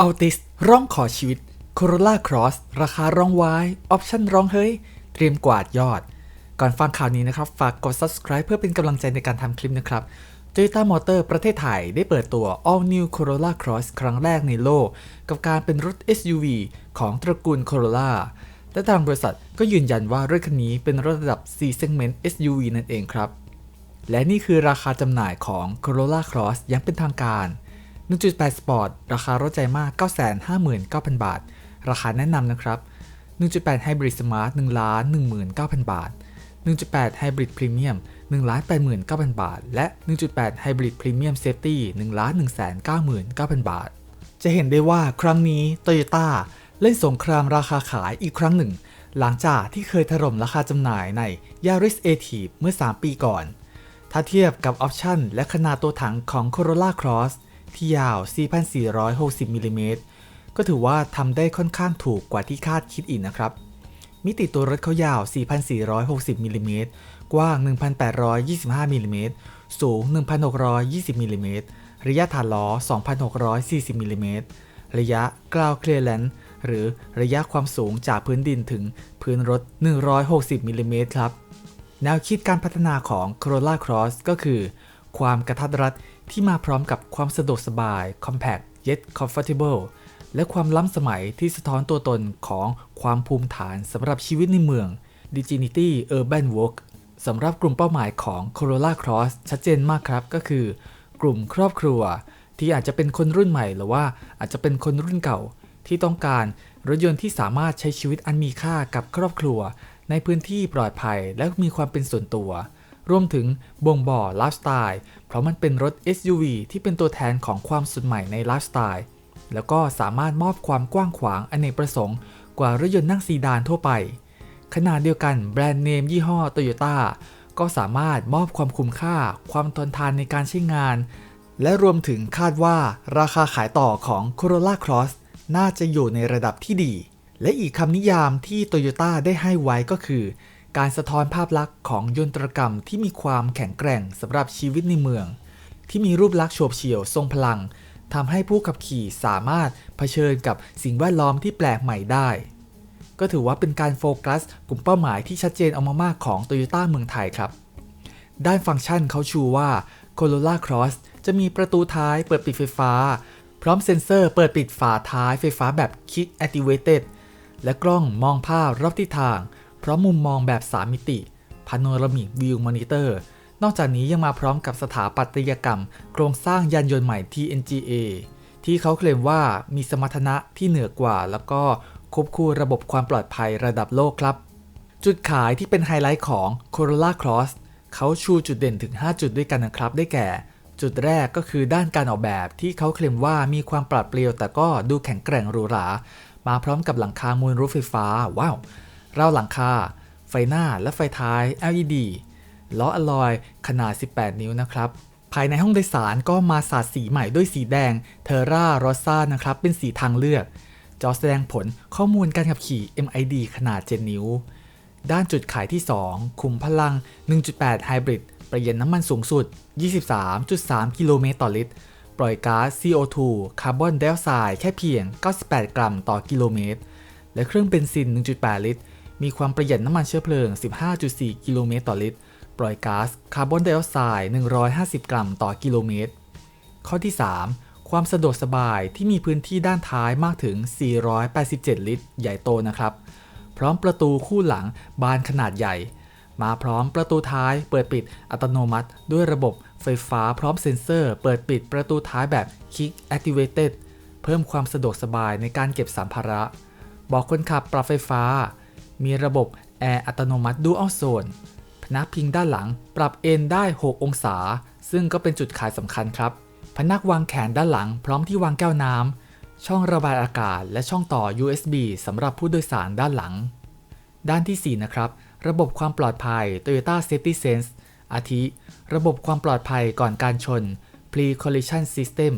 อัลติสร้องขอชีวิต Corolla Cross ราคาร้องไว้ออปชั่นร้องเฮ้ย เตรียมกวาดยอด ก่อนฟังข่าวนี้นะครับ ฝากกด subscribe เพื่อเป็นกำลังใจในการทำคลิปนะครับ Toyota Motor ประเทศไทยได้เปิดตัว All New Corolla Cross ครั้งแรกในโลก กับการเป็นรถ SUV ของตระกูล Corolla และทางบริษัทก็ยืนยันว่ารถคันนี้เป็นรถระดับ C segment SUV นั่นเองครับ และนี่คือราคาจำหน่ายของ Corolla Cross ยังเป็นทางการ 1.8 Sport ราคารถใจมาก 959,000 บาท ราคาแนะนำนะครับ 1.8 Hybrid Smart 1,19,000 บาท 1.8 Hybrid Premium 1,89,000 บาท และ 1.8 Hybrid Premium Safety 1,199,000 บาท จะเห็นได้ว่าครั้งนี้ Toyota เล่นสงครามราคาขายอีกครั้งหนึ่ง หลังจากที่เคยถล่มราคาจำหน่ายใน Yaris a t i v e เมื่อ 3 ปีก่อน ถ้าเทียบกับออปชันและขนาดตัวถังของ Corolla Cross ที่ยาว 4,460มิลลิเมตรก็ถือว่าทำได้ค่อนข้างถูกกว่าที่คาดคิดอีกนะครับ มิติตัวรถเขายาว 4,460มิลลิเมตรกว้าง 1,825มิลลิเมตรสูง 1,620มิลลิเมตรระยะฐานล้อ 2,640มิลลิเมตรระยะกราวเคลียร์แลนหรือระยะความสูงจากพื้นดินถึงพื้นรถ 160มิลลิเมตรครับ แนวคิดการพัฒนาของ Corolla Cross ก็คือ ความกระทัดรัด ที่มาพร้อมกับความสะดวกสบาย compact yet comfortable และความล้ำสมัยที่สะท้อนตัวตนของความภูมิฐานสำหรับชีวิตในเมือง Dignity Urban Walk สำหรับกลุ่มเป้าหมายของ Corolla Cross ชัดเจนมากครับก็คือ กลุ่มครอบครัว ที่อาจจะเป็นคนรุ่นใหม่หรือว่าอาจจะเป็นคนรุ่นเก่า ที่ต้องการรถยนต์ที่สามารถใช้ชีวิตอันมีค่ากับครอบครัว ในพื้นที่ปลอดภัยและมีความเป็นส่วนตัว รวมถึงบ่งบอกไลฟ์สไตล์เพราะมันเป็นรถ SUV ที่เป็นตัวแทนของความสุดใหม่ในไลฟ์สไตล์แล้วก็สามารถมอบความกว้างขวางอเนกประสงค์กว่ารถยนต์นั่งซีดานทั่วไปขณะเดียวกันแบรนด์เนมยี่ห้อโตโยต้าก็สามารถมอบความคุ้มค่า ความทนทานในการใช้งาน และรวมถึงคาดว่าราคาขายต่อของ Corolla Cross น่าจะอยู่ในระดับที่ดี และอีกคำนิยามที่โตโยต้าได้ให้ไว้ก็คือ การสะท้อนภาพลักษณ์ของยนตรกรรมที่มีความแข็งแกร่งสำหรับชีวิตในเมือง ที่มีรูปลักษณ์โฉบเฉี่ยวทรงพลังทำให้ผู้ขับขี่สามารถเผชิญกับสิ่งแวดล้อมที่แปลกใหม่ได้ ก็ถือว่าเป็นการโฟกัสกลุ่มเป้าหมายที่ชัดเจนออกมามากของ Toyota เมืองไทยครับ ด้านฟังก์ชันเขาชูว่า Corolla Cross จะมีประตูท้ายเปิดปิดไฟฟ้า พร้อมเซ็นเซอร์เปิดปิดฝาท้ายไฟฟ้าแบบ Kick Activated และกล้องมองภาพรอบทิศทาง พร้อมมุมมองแบบ 3 มิติ Panoramic View Monitor นอกจากนี้ยังมาพร้อมกับสถาปัตยกรรม โครงสร้างยานยนต์ใหม่ TNGA ที่เขาเคลมว่ามีสมรรถนะที่เหนือกว่า แล้วก็ควบคู่ระบบความปลอดภัยระดับโลกครับ จุดขายที่เป็นไฮไลท์ของ Corolla Cross เขาชูจุดเด่นถึง 5 จุดด้วยกันนะครับ ได้แก่ จุดแรกก็คือด้านการออกแบบที่เขาเคลมว่ามีความปราดเปรียวแต่ก็ดูแข็งแกร่งหรูหรา มาพร้อมกับหลังคามูลรูฟไฟฟ้า ว้าว ราวหลังคา ไฟหน้าและไฟท้าย LED ล้ออลลอยขนาด 18 นิ้วนะครับ ภายในห้องโดยสารก็มาสาดสีใหม่ด้วยสีแดงเทอร่ารอซ่านะครับ เป็นสีทางเลือก จอแสดงผลข้อมูลการขับขี่ MID ขนาด 7 นิ้ว ด้านจุดขายที่ 2 คุมพลัง 1.8 Hybrid ประหยัดน้ำมันสูงสุด 23.3 กิโลเมตรต่อลิตร ปล่อยก๊าซ CO2 คาร์บอนไดออกไซด์แค่เพียง 98 กรัมต่อกิโลเมตร และเครื่องเบนซิน 1.8 ลิตร มีความประหยัดน้ำมันเชื้อเพลิง 15.4 กิโลเมตรต่อลิตร ปล่อยก๊าซคาร์บอนไดออกไซด์ 150 กรัมต่อกิโลเมตร ข้อที่ 3 ความสะดวกสบายที่มีพื้นที่ด้านท้ายมากถึง 487 ลิตร ใหญ่โตนะครับ พร้อมประตูคู่หลังบานขนาดใหญ่ มาพร้อมประตูท้ายเปิดปิดอัตโนมัติ ด้วยระบบไฟฟ้าพร้อมเซ็นเซอร์ เปิดปิดประตูท้ายแบบ Kick Activated เพิ่มความสะดวกสบายในการเก็บสัมภาระ บอกคนขับปรับไฟฟ้า มีระบบแอร์อัตโนมัติ Dual Zone พนักพิงด้านหลังปรับเอนได้ 6 องศา ซึ่งก็เป็นจุดขายสำคัญครับ พนักวางแขนด้านหลังพร้อมที่วางแก้วน้ำ ช่องระบายอากาศ และช่องต่อ USB สำหรับผู้โดยสารด้านหลัง ด้านที่ 4 นะครับ ระบบความปลอดภัย Toyota Safety Sense อาทิ ระบบความปลอดภัยก่อนการชน Pre Collision System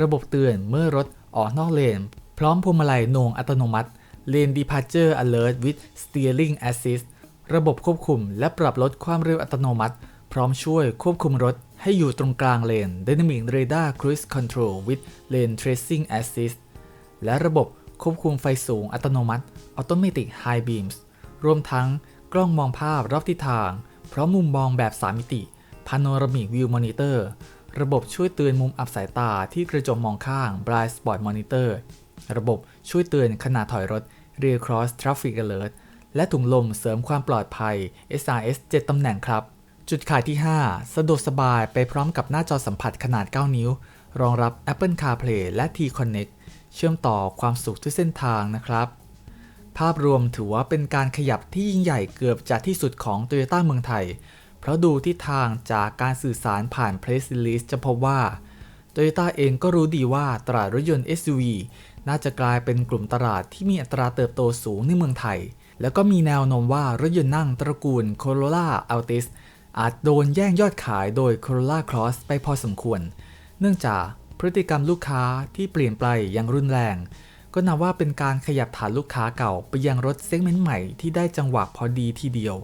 ระบบเตือนเมื่อรถออกนอกเลน พร้อมพวงมาลัยโหน่งอัตโนมัติ Lane Departure Alert with Steering Assist ระบบควบคุมและปรับลดความเร็วอัตโนมัติ พร้อมช่วยควบคุมรถให้อยู่ตรงกลางเลน Dynamic Radar Cruise Control with Lane Tracing Assist และระบบควบคุมไฟสูงอัตโนมัติ Automatic High Beams รวมทั้งกล้องมองภาพรอบทิศทาง พร้อมมุมมองแบบ 3 มิติ Panoramic View Monitor ระบบช่วยเตือนมุมอับสายตาที่กระจกมองข้าง Blind Spot Monitor ระบบช่วยเตือนขณะถอยรถ Rear Cross Traffic Alert และถุงลมเสริมความปลอดภัย SRS 7 ตำแหน่งครับ จุดขายที่ 5 สะดวกสบายไปพร้อมกับหน้าจอสัมผัสขนาด 9 นิ้ว รองรับ Apple CarPlay และ T-Connect เชื่อมต่อความสุขทุกเส้นทางนะครับ ภาพรวมถือว่าเป็นการขยับที่ยิ่งใหญ่เกือบจะที่สุดของ Toyota เมืองไทย เพราะดูที่ทางจากการสื่อสารผ่าน Press Release จะพบว่า Toyota เองก็รู้ดีว่าตลาดรถยนต์ SUV น่าจะกลายเป็นกลุ่มตลาดที่มีอัตราเติบโตสูงในเมืองไทย แล้วก็มีแนวโน้มว่ารถยนต์นั่งตระกูล Corolla Altis อาจโดนแย่งยอดขายโดย Corolla Cross ไปพอสมควร เนื่องจากพฤติกรรมลูกค้าที่เปลี่ยนไปอย่างรุนแรง ก็นับว่าเป็นการขยับฐานลูกค้าเก่าไปยังรถเซกเมนต์ใหม่ที่ได้จังหวะพอดีทีเดียว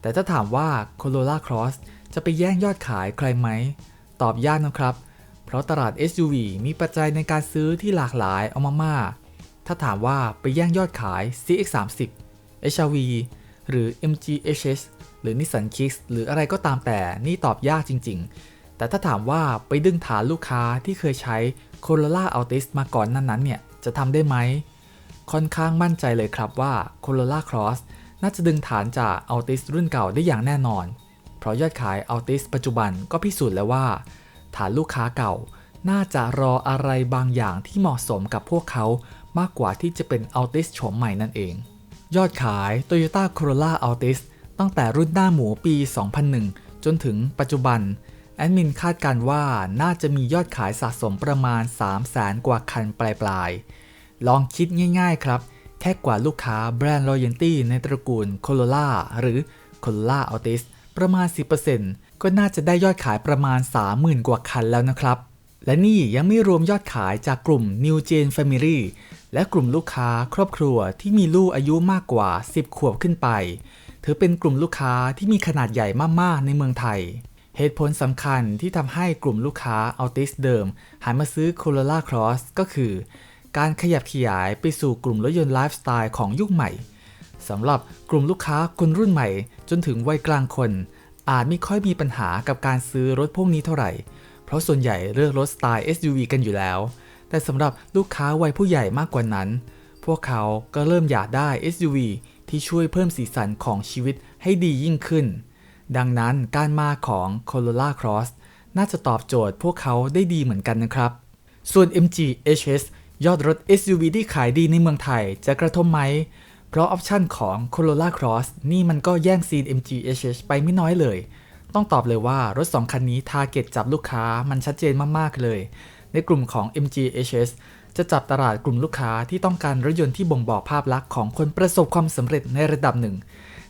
แต่ถ้าถามว่า Corolla Cross จะไปแย่งยอดขายใครไหม ตอบยากนะครับ เพราะตลาด SUV มีปัจจัยในการซื้อที่หลากหลายเอามากๆถ้าถามว่าไปแย่งยอดขาย CX30 HRV หรือ MG HS หรือ Nissan Kicks หรืออะไรก็ตามแต่นี่ตอบยากจริง ๆ แต่ถ้าถามว่าไปดึงฐานลูกค้าที่เคยใช้ Corolla Altis มาก่อนนั้นๆเนี่ยจะทำได้ไหม ค่อนข้างมั่นใจเลยครับว่า Corolla Cross น่าจะดึงฐานจาก Altis รุ่นเก่าได้อย่างแน่นอน เพราะยอดขาย Altis ปัจจุบันก็พิสูจน์แล้วว่า ฐานลูกค้าเก่า น่าจะรออะไรบางอย่างที่เหมาะสมกับพวกเขามากกว่าที่จะเป็น Altis โฉมใหม่นั่นเอง ยอดขาย Toyota Corolla Altis ตั้งแต่รุ่นหน้าหมูปี 2001 จนถึงปัจจุบัน แอดมินคาดการว่าน่าจะมียอดขายสะสมประมาณ 300,000กว่าคันปลายๆ ลองคิดง่ายๆครับ แค่กว่าลูกค้าแบรนด์ Loyalty ในตระกูล Corolla หรือ Corolla Altis ประมาณ 10% ก็น่าจะได้ยอดขายประมาณ 30,000 กว่าคันแล้วนะครับ และนี่ยังไม่รวมยอดขายจากกลุ่ม New Gen Family และกลุ่มลูกค้าครอบครัวที่มีลูกอายุมากกว่า 10 ขวบขึ้นไป ถือเป็นกลุ่มลูกค้าที่มีขนาดใหญ่มากๆในเมืองไทย เหตุผลสำคัญที่ทำให้กลุ่มลูกค้า Altis เดิมหันมาซื้อ Corolla Cross ก็คือ การขยับขยายไปสู่กลุ่มรถยนต์ไลฟ์สไตล์ของยุคใหม่สำหรับกลุ่มลูกค้าคนรุ่นใหม่จนถึงวัยกลางคน อาจไม่ค่อยมีปัญหากับการซื้อรถพวกนี้เท่าไหร่ เพราะส่วนใหญ่เลือกรถสไตล์ SUV กันอยู่แล้ว แต่สำหรับลูกค้าวัยผู้ใหญ่มากกว่านั้น พวกเขาก็เริ่มอยากได้ SUV ที่ช่วยเพิ่มสีสันของชีวิตให้ดียิ่งขึ้น ดังนั้นการมาของ Corolla Cross น่าจะตอบโจทย์พวกเขาได้ดีเหมือนกันนะครับ ส่วน MG HS ยอดรถ SUV ที่ขายดีในเมืองไทยจะกระทบไหม ราะออปชันของ Corolla Cross นี่มันก็แย่งซีน MG HS ไปไม่น้อยเลย ต้องตอบเลยว่ารถ 2 คันนี้ทาร์เก็ตจับลูกค้ามันชัดเจนมาก ๆ เลย ในกลุ่มของ MG HS จะจับตลาดกลุ่มลูกค้าที่ต้องการรถยนต์ที่บ่งบอกภาพลักษณ์ของคนประสบความสำเร็จในระดับหนึ่ง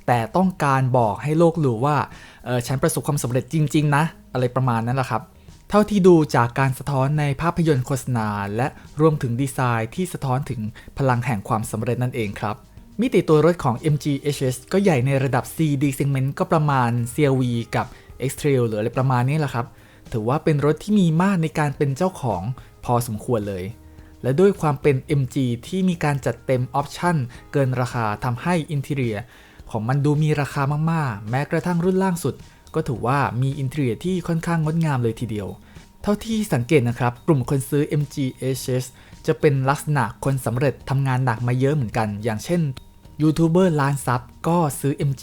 แต่ต้องการบอกให้โลกรู้ว่าเออฉันประสบความสำเร็จจริง ๆ นะ อะไรประมาณนั้นแหละครับเท่าที่ดูจากการสะท้อนในภาพยนตร์โฆษณา และรวมถึงดีไซน์ที่สะท้อนถึงพลังแห่งความสำเร็จนั่นเองครับ มิติตัวรถของ MG HS ก็ใหญ่ในระดับ CD segment ก็ประมาณ CRV กับ X-Trail หรืออะไรประมาณนี้แหละครับ ถือว่าเป็นรถที่มีมากในการเป็นเจ้าของพอสมควรเลย และด้วยความเป็น MG ที่มีการจัดเต็มออปชั่นเกินราคาทำให้อินเท i รียของมันดูมีราคามากๆ แม้กระทั่งรุ่นล่างสุด ก็ถือว่ามีอินเท i รียที่ค่อนข้างงดงามเลยทีเดียว เท่าที่สังเกตนะครับ กลุ่มคนซื้อ MG HS จะเป็นลักษณะคนสำเร็จทำงานหนักมาเยอะเหมือนกัน อย่างเช่น ยูทูบเบอร์ล้านซับก็ซื้อ MG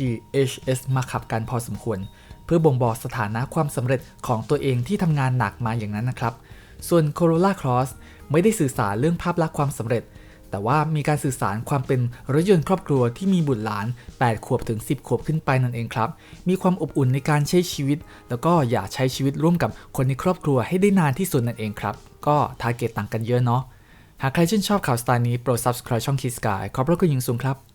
HS มาขับกันพอสมควร เพื่อบ่งบอกสถานะความสำเร็จของตัวเองที่ทำงานหนักมาอย่างนั้นนะครับ ส่วน Corolla Cross ไม่ได้สื่อสารเรื่องภาพลักษณ์ความสำเร็จ แต่ว่ามีการสื่อสารความเป็นรถยนต์ครอบครัวที่มีบุตรหลาน 8 ขวบถึง 10 ขวบขึ้นไปนั่นเองครับ มีความอบอุ่นในการใช้ชีวิต แล้วก็อยากใช้ชีวิตร่วมกับคนในครอบครัวให้ได้นานที่สุดนั่นเองครับ ก็ทาร์เก็ตต่างกันเยอะเนาะหากใครชื่นชอบข่าวสไตล์นี้โปรด subscribe ช่อง Kiss Sky ขอบพระคุณอย่งสูงครับ